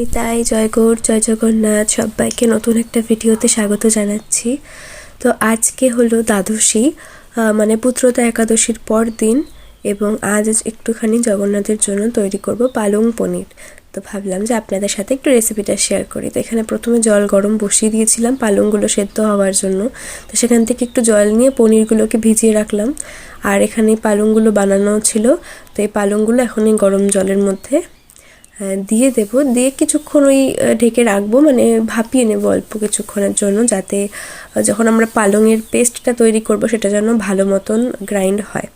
নিতাই, জয় গৌর, জয় জগন্নাথ সবাইকে নতুন একটা ভিডিওতে স্বাগত জানাচ্ছি। তো আজকে হলো দ্বাদশী মানে পুত্রতা একাদশীর পর দিন এবং আজ একটুখানি জগন্নাথের জন্য তৈরি করব পালং পনির। তো ভাবলাম যে আপনাদের সাথে একটু রেসিপিটা শেয়ার করি। তো এখানে প্রথমে জল গরম বসিয়ে দিয়েছিলাম পালংগুলো সেদ্ধ হওয়ার জন্য। তো সেখান থেকে একটু জল নিয়ে পনিরগুলোকে ভিজিয়ে রাখলাম। আর এখানে পালংগুলো বানানো ছিল। তো এই পালংগুলো এখন এই গরম জলের মধ্যে দিয়ে দেব। দিয়ে কিছুক্ষণ ওই ঢেকে রাখব। মানে ভাপিয়ে নেব অল্প কিছুক্ষণের জন্য যাতে যখন আমরা পালংয়ের পেস্টটা তৈরি করব, সেটা যেন ভালো মতন গ্রাইন্ড হয়।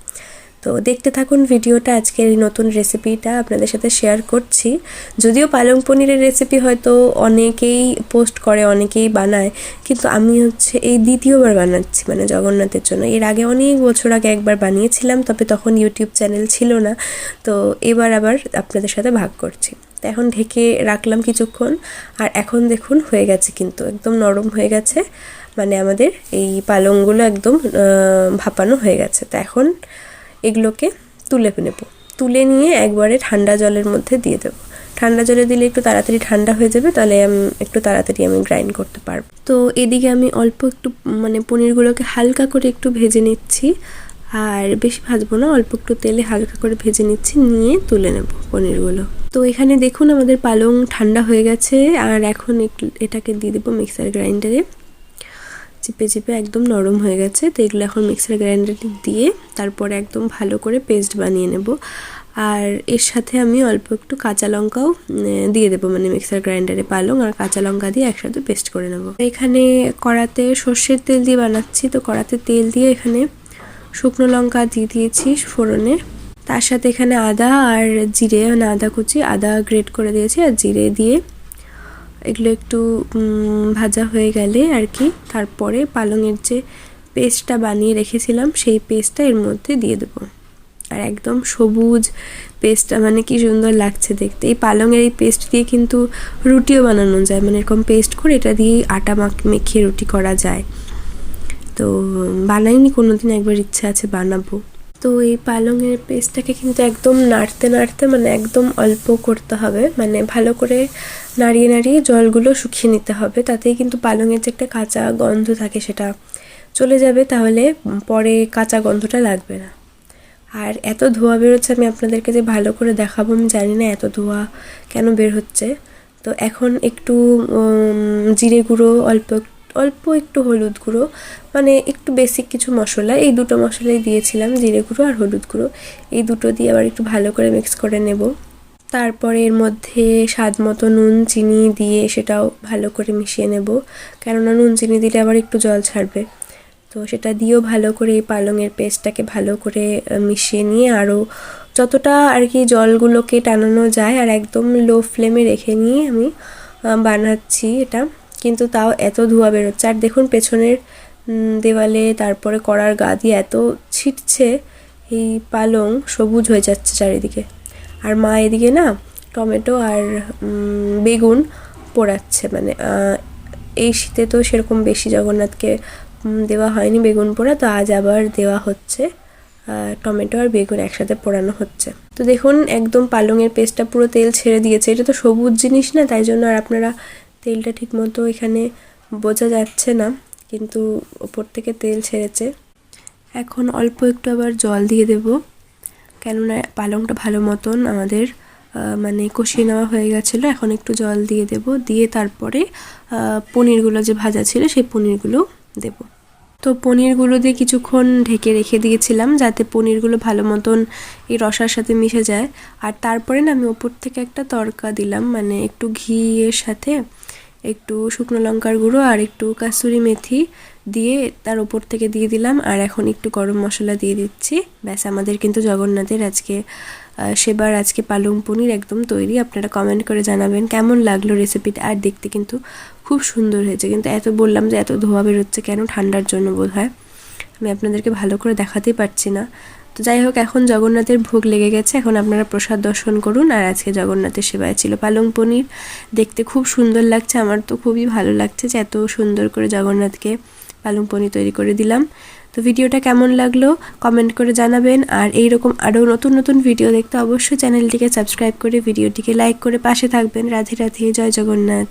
তো দেখতে থাকুন ভিডিওটা, আজকের এই নতুন রেসিপিটা আপনাদের সাথে শেয়ার করছি। যদিও পালং পনিরের রেসিপি হয়তো অনেকেই পোস্ট করে, অনেকেই বানায়, কিন্তু আমি হচ্ছে এই দ্বিতীয়বার বানাচ্ছি মানে জগন্নাথের জন্য। এর আগে অনেক বছর আগে একবার বানিয়েছিলাম, তবে তখন ইউটিউব চ্যানেল ছিল না। তো এবার আবার আপনাদের সাথে ভাগ করছি। এখন ঢেকে রাখলাম কিছুক্ষণ, আর এখন দেখুন হয়ে গেছে কিন্তু, একদম নরম হয়ে গেছে। মানে আমাদের এই পালংগুলো একদম ভাপানো হয়ে গেছে। তো এখন এগুলোকে তুলে নেব। তুলে নিয়ে একবারে ঠান্ডা জলের মধ্যে দিয়ে দেবো। ঠান্ডা জলে দিলে একটু তাড়াতাড়ি ঠান্ডা হয়ে যাবে, তাহলে আমি, একটু তাড়াতাড়ি আমি গ্রাইন্ড করতে পারব। তো এদিকে আমি অল্প একটু মানে পনিরগুলোকে হালকা করে একটু ভেজে নিচ্ছি। আর বেশি ভাজবো না, অল্প একটু তেলে হালকা করে ভেজে নিচ্ছি, নিয়ে তুলে নেব পনিরগুলো। তো এখানে দেখুন আমাদের পালং ঠান্ডা হয়ে গেছে, আর এখন এটাকে দিয়ে দেবো মিক্সার গ্রাইন্ডারে। চিপে চিপে একদম নরম হয়ে গেছে। তো এগুলো এখন মিক্সার গ্রাইন্ডারে দিয়ে তারপরে একদম ভালো করে পেস্ট বানিয়ে নেব। আর এর সাথে আমি অল্প একটু কাঁচা লঙ্কাও দিয়ে দেবো মানে মিক্সার গ্রাইন্ডারে পালং আর কাঁচা লঙ্কা দিয়ে একসাথে পেস্ট করে নেব। এখানে কড়াতে সর্ষের তেল দিয়ে বানাচ্ছি। তো কড়াতে তেল দিয়ে এখানে শুকনো লঙ্কা দিয়ে দিয়েছি ফোড়নে। তার সাথে এখানে আদা আর জিরে মানে আদা কুচি, আদা গ্রেট করে দিয়েছি। আর জিরে দিয়ে এগুলো একটু ভাজা হয়ে গেলে আর কি, তারপরে পালংয়ের যে পেস্টটা বানিয়ে রেখেছিলাম, সেই পেস্টটা এর মধ্যে দিয়ে দেবো। আর একদম সবুজ পেস্টটা মানে কি সুন্দর লাগছে দেখতে। এই পালংয়ের এই পেস্ট দিয়ে কিন্তু রুটিও বানানো যায় মানে এরকম পেস্ট করে এটা দিয়ে আটা মাখ- রুটি করা যায়। তো, বানাইনি, কোনোদিন একবার ইচ্ছা আছে বানাবো। তো এই পালংয়ের পেস্টটাকে কিন্তু একদম নাড়তে নাড়তে মানে একদম অল্প করতে হবে। মানে ভালো করে নাড়িয়ে নাড়িয়ে জলগুলো শুকিয়ে নিতে হবে। তাতেই কিন্তু পালংয়ের যে একটা কাঁচা গন্ধ থাকে সেটা চলে যাবে। তাহলে পরে কাঁচা গন্ধটা লাগবে না। আর এত ধোয়া বেরোচ্ছে, আমি আপনাদেরকে যে ভালো করে দেখাবো, আমি জানি না এত ধোয়া কেন বের হচ্ছে। তো এখন একটু জিরে গুঁড়ো, অল্প অল্প একটু হলুদ গুঁড়ো মানে একটু বেসিক কিছু মশলা, এই দুটো মশলাই দিয়েছিলাম, জিরে গুঁড়ো আর হলুদ গুঁড়ো। এই দুটো দিয়ে আবার একটু ভালো করে মিক্স করে নেব। তারপরে এর মধ্যে স্বাদ মতো নুন, চিনি দিয়ে সেটাও ভালো করে মিশিয়ে নেব। কেননা নুন, চিনি দিলে আবার একটু জল ছাড়বে। তো সেটা দিয়েও ভালো করে এই পালংয়ের পেস্টটাকে ভালো করে মিশিয়ে নিয়ে আরও যতটা আর কি জলগুলোকে টানানো যায় আর একদম লো ফ্লেমে রেখে নিয়ে আমি বানাচ্ছি এটা। কিন্তু তাও এত ধোঁয়া বেরোচ্ছে। আর দেখুন পেছনের দেওয়ালে তারপরে কড়ার গা দিয়ে এত ছিটছে, এই পালং সবুজ হয়ে যাচ্ছে চারিদিকে। আর মা এদিকে না টমেটো আর বেগুন পোড়াচ্ছে মানে এই শীতে তো সেরকম বেশি জগন্নাথকে দেওয়া হয়নি বেগুন পোড়া, তো আজ আবার দেওয়া হচ্ছে টমেটো আর বেগুন একসাথে পোড়ানো হচ্ছে। তো দেখুন একদম পালংয়ের পেস্টটা পুরো তেল ছেড়ে দিয়েছে। এটা তো সবুজ জিনিস না, তাই জন্য আর আপনারা তেলটা ঠিক মতো এখানে বোঝা যাচ্ছে না, কিন্তু ওপর থেকে তেল ছেড়েছে। এখন অল্প একটু আবার জল দিয়ে দেব, কেননা পালংটা ভালো মতন আমাদের মানে কষিয়ে নেওয়া হয়ে গেছিল। এখন একটু জল দিয়ে দেব, দিয়ে তারপরে পনিরগুলো যে ভাজা ছিল সেই পনিরগুলো দেব। তো পনিরগুলো দিয়ে কিছুক্ষণ ঢেকে রেখে দিয়েছিলাম, যাতে পনিরগুলো ভালো মতন এই রসার সাথে মিশে যায়। আর তারপরে না আমি ওপর থেকে একটা তড়কা দিলাম মানে একটু ঘি এর সাথে। একটু শুকনো লঙ্কার গুঁড়ো আর একটু কাসুরি মেথি দিয়ে তার ওপর থেকে দিয়ে দিলাম। আর এখন একটু গরম মশলা দিয়ে দিচ্ছি। ব্যাস, আমাদের কিন্তু জগন্নাথের আজকে সেবার আজকে পালং পনির একদম তৈরি। আপনারা কমেন্ট করে জানাবেন কেমন লাগল রেসিপিটা আর দেখতে কিন্তু খুব সুন্দর হয়েছে। কিন্তু এত বললাম যে এত ধোয়া বেরোচ্ছে কেন? ঠান্ডার জন্য বোধ হয় আমি আপনাদেরকে ভালো করে দেখাতেই পারছি না। তো যাই হোক, এখন জগন্নাথের ভোগ লেগে গেছে। এখন আপনারা প্রসাদ দর্শন করুন। আর আজকে জগন্নাথের সেবায় ছিল পালং পনির। দেখতে খুব সুন্দর লাগছে। আমার তো খুবই ভালো লাগছে যে এত সুন্দর করে জগন্নাথকে পালং পনির তৈরি করে দিলাম। তো ভিডিওটা কেমন লাগল কমেন্ট করে জানাবেন। আর এইরকম আরও নতুন নতুন ভিডিও দেখতে অবশ্যই চ্যানেলটিকে সাবস্ক্রাইব করে, ভিডিওটিকে লাইক করে পাশে থাকবেন। রাধে রাধে, জয় জগন্নাথ।